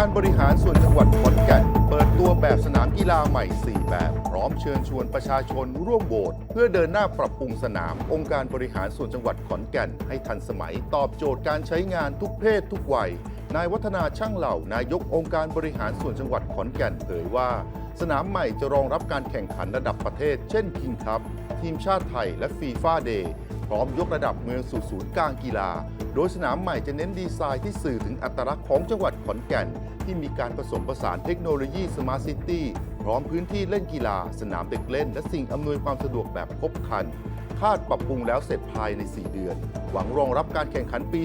การบริหารส่วนจังหวัดขอนแก่น เปิดตัวแบบสนามกีฬาใหม่ 4 แบบ พร้อมเชิญชวนประชาชนร่วมโหวตเพื่อเดินหน้าปรับปรุงสนาม องค์การบริหารส่วนจังหวัดขอนแก่น ให้ทันสมัย ตอบโจทย์การใช้งานทุกเพศทุกวัย นายวัฒนาช่างเหล่านายกองค์การบริหารส่วนจังหวัดขอนแก่นเผยว่า สนามใหม่จะรองรับการแข่งขันระดับประเทศ เช่นคิงคัพทีมชาติไทยและฟีฟ่าเดย์ พร้อมยกระดับเมืองสู่ศูนย์กลางกีฬา โดยสนามใหม่จะเน้นดีไซน์ที่สื่อถึงอัตลักษณ์ของจังหวัดขอนแก่น ที่มีการผสมผสานเทคโนโลยีสมาร์ทซิตี้พร้อมพื้นที่เล่นกีฬา สนามเด็กเล่น และสิ่งอำนวยความสะดวกแบบครบครัน คาดปรับปรุงแล้วเสร็จภายใน 4 เดือน หวังรองรับการแข่งขันปี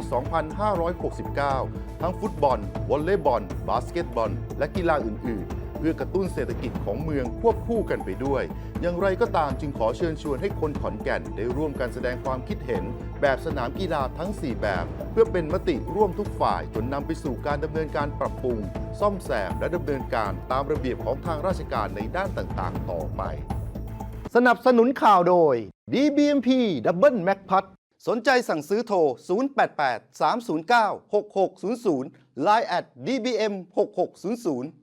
2569 ทั้งฟุตบอลวอลเลย์บอล บาสเกตบอล และกีฬาอื่น ๆ พื่อกระตุ้นเศรษฐกิจของเมืองควบคู่กันไปด้วย อย่างไรก็ตามจึงขอเชิญชวนให้คนขอนแก่นได้ร่วมกันแสดงความคิดเห็น แบบสนามกีฬาทั้ง 4 แบบ เพื่อเป็นมติร่วมทุกฝ่ายจนนำไปสู่การดำเนินการปรับปรุง ซ่อมแซมและดำเนินการตามระเบียบของทางราชการในด้านต่างๆ ต่อไป สนับสนุนข่าวโดย DBMP Double Mac พัดสนใจสั่งซื้อโทร 088 309 6600 Line at DBM 6600